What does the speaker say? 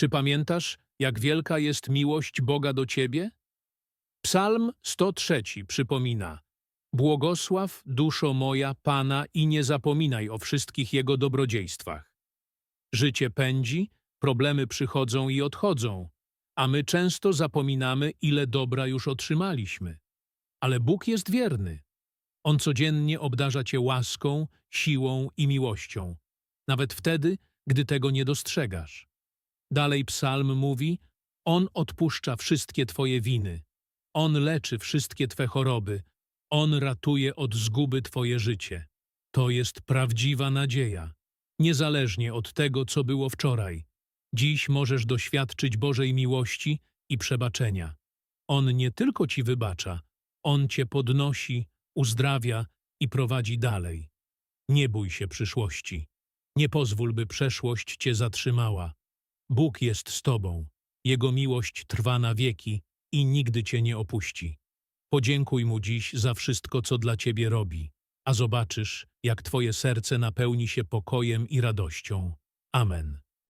Czy pamiętasz, jak wielka jest miłość Boga do ciebie? Psalm 103 przypomina Błogosław, duszo moja, Pana i nie zapominaj o wszystkich Jego dobrodziejstwach. Życie pędzi, problemy przychodzą i odchodzą, a my często zapominamy, ile dobra już otrzymaliśmy. Ale Bóg jest wierny. On codziennie obdarza cię łaską, siłą i miłością, nawet wtedy, gdy tego nie dostrzegasz. Dalej psalm mówi, On odpuszcza wszystkie twoje winy, On leczy wszystkie twe choroby, On ratuje od zguby twoje życie. To jest prawdziwa nadzieja, niezależnie od tego, co było wczoraj. Dziś możesz doświadczyć Bożej miłości i przebaczenia. On nie tylko ci wybacza, On cię podnosi, uzdrawia i prowadzi dalej. Nie bój się przyszłości. Nie pozwól, by przeszłość cię zatrzymała. Bóg jest z tobą. Jego miłość trwa na wieki i nigdy cię nie opuści. Podziękuj Mu dziś za wszystko, co dla ciebie robi, a zobaczysz, jak twoje serce napełni się pokojem i radością. Amen.